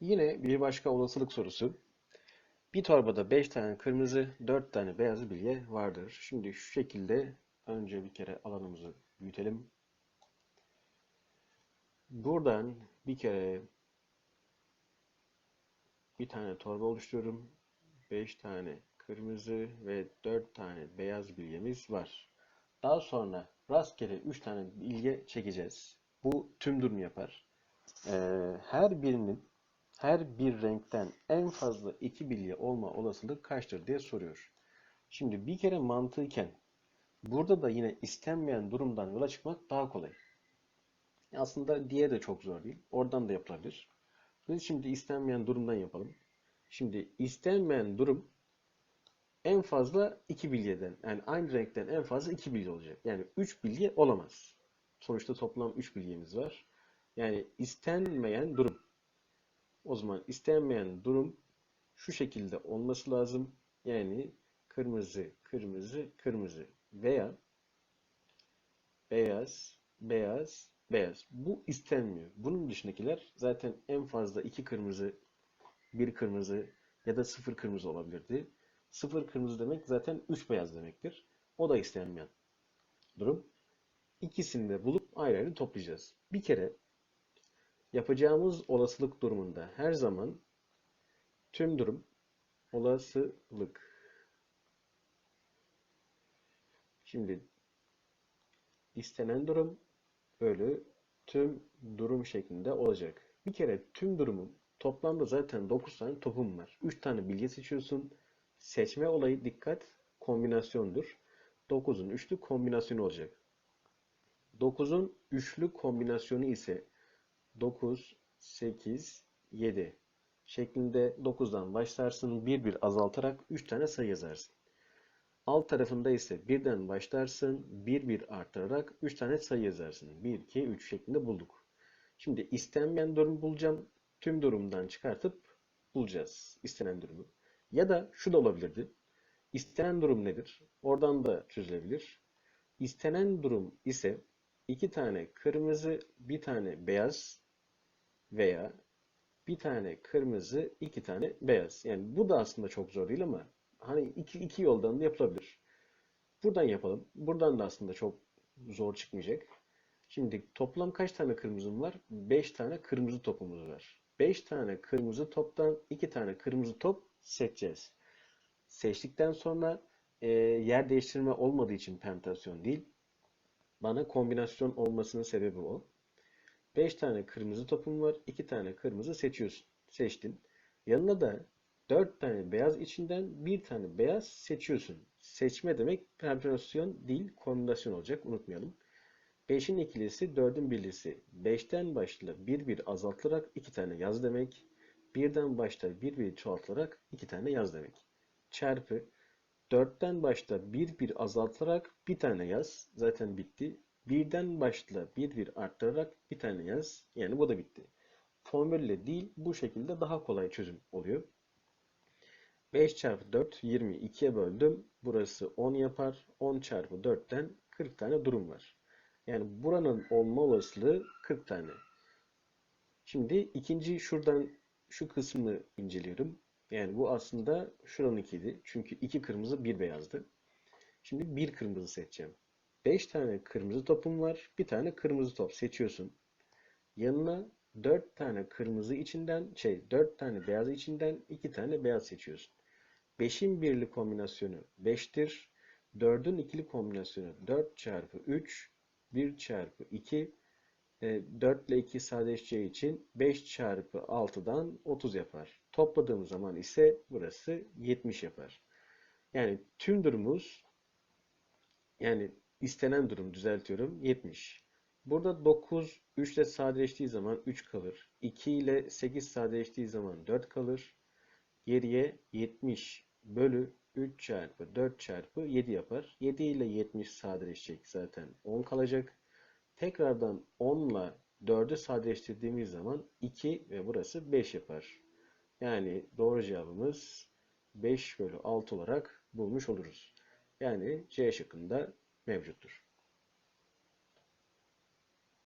Yine bir başka olasılık sorusu. Bir torbada 5 tane kırmızı, 4 tane beyaz bilye vardır. Şimdi şu şekilde önce bir kere alanımızı büyütelim. Buradan bir kere bir tane torba oluşturuyorum. 5 tane kırmızı ve 4 tane beyaz bilyemiz var. Daha sonra rastgele 3 tane bilye çekeceğiz. Bu tüm durum yapar. Ee, her birinin her bir renkten en fazla iki bilye olma olasılığı kaçtır diye soruyor. Şimdi bir kere mantıken burada da yine istenmeyen durumdan yola çıkmak daha kolay. Aslında diğer de çok zor değil. Oradan da yapılabilir. Biz şimdi istenmeyen durumdan yapalım. Şimdi istenmeyen durum en fazla iki bilyeden yani aynı renkten en fazla iki bilye olacak. Yani üç bilye olamaz. Sonuçta toplam üç bilyemiz var. Yani istenmeyen durum. O zaman istenmeyen durum şu şekilde olması lazım. Yani kırmızı, kırmızı, kırmızı veya beyaz, beyaz, beyaz. Bu istenmiyor. Bunun dışındakiler zaten en fazla iki kırmızı, bir kırmızı ya da sıfır kırmızı olabilirdi. Sıfır kırmızı demek zaten üç beyaz demektir. O da istenmeyen durum. İkisini de bulup ayrı ayrı toplayacağız. Bir kere yapacağımız olasılık durumunda her zaman tüm durum olasılık. Şimdi istenen durum bölü tüm durum şeklinde olacak. Bir kere tüm durumun toplamda zaten 9 tane topum var. 3 tane bilye seçiyorsun. Seçme olayı dikkat kombinasyondur. 9'un üçlü kombinasyonu olacak. 9'un üçlü kombinasyonu ise 9, 8, 7 şeklinde 9'dan başlarsın. Bir bir azaltarak 3 tane sayı yazarsın. Alt tarafında ise birden başlarsın. Bir bir arttırarak 3 tane sayı yazarsın. 1, 2, 3 şeklinde bulduk. Şimdi istenmeyen durum bulacağım. Tüm durumdan çıkartıp bulacağız istenen durumu. Ya da şu da olabilirdi. İstenen durum nedir? Oradan da çözülebilir. İstenen durum ise iki tane kırmızı, bir tane beyaz veya bir tane kırmızı, iki tane beyaz. Yani bu da aslında çok zor değil ama hani iki, iki yoldan da yapılabilir. Buradan yapalım. Buradan da aslında çok zor çıkmayacak. Şimdi toplam kaç tane kırmızım var? 5 tane kırmızı topumuz var. 5 tane kırmızı toptan 2 tane kırmızı top seçeceğiz. Seçtikten sonra e, yer değiştirme olmadığı için permütasyon değil. Bana kombinasyon olmasının sebebi o. 5 tane kırmızı topum var. 2 tane kırmızı seçiyorsun. Seçtin. Yanına da 4 tane beyaz içinden 1 tane beyaz seçiyorsun. Seçme demek permütasyon değil kombinasyon olacak. Unutmayalım. 5'in ikilisi 4'ün birlisi. 5'ten başla 1 bir azaltılarak 2 tane yaz demek. 1'den başla 1 bir çoğaltılarak 2 tane yaz demek. Çarpı 4'ten başla 1 bir azaltılarak bir tane yaz. Zaten bitti. 1'den başla 1 bir arttırarak bir tane yaz. Yani bu da bitti. Formülle değil bu şekilde daha kolay çözüm oluyor. 5 çarpı 4 22'ye böldüm. Burası 10 yapar. 10 çarpı 4'ten 40 tane durum var. Yani buranın olma olasılığı 40 tane. Şimdi ikinci şuradan şu kısmını inceliyorum. Yani bu aslında şuranınkiydi. Çünkü iki kırmızı bir beyazdı. Şimdi bir kırmızı seçeceğim. 5 tane kırmızı topum var. Bir tane kırmızı top seçiyorsun. Yanına 4 tane kırmızı içinden şey 4 tane beyaz içinden 2 tane beyaz seçiyorsun. 5'in birli kombinasyonu 5'tir. 4'ün ikili kombinasyonu 4 çarpı 3 1 çarpı 2 4 ile 2 sadeleşeceği için 5 çarpı 6'dan 30 yapar. Topladığım zaman ise burası 70 yapar. Yani tüm durumumuz yani istenen durum düzeltiyorum 70. Burada 9 3 ile sadeleştiği zaman 3 kalır. 2 ile 8 sadeleştiği zaman 4 kalır. Geriye 70 bölü 3 çarpı 4 çarpı 7 yapar. 7 ile 70 sadeleşecek zaten 10 kalacak. Tekrardan 10 ile 4'ü sadeleştirdiğimiz zaman 2 ve burası 5 yapar. Yani doğru cevabımız 5 bölü 6 olarak bulmuş oluruz. Yani C şıkkında mevcuttur.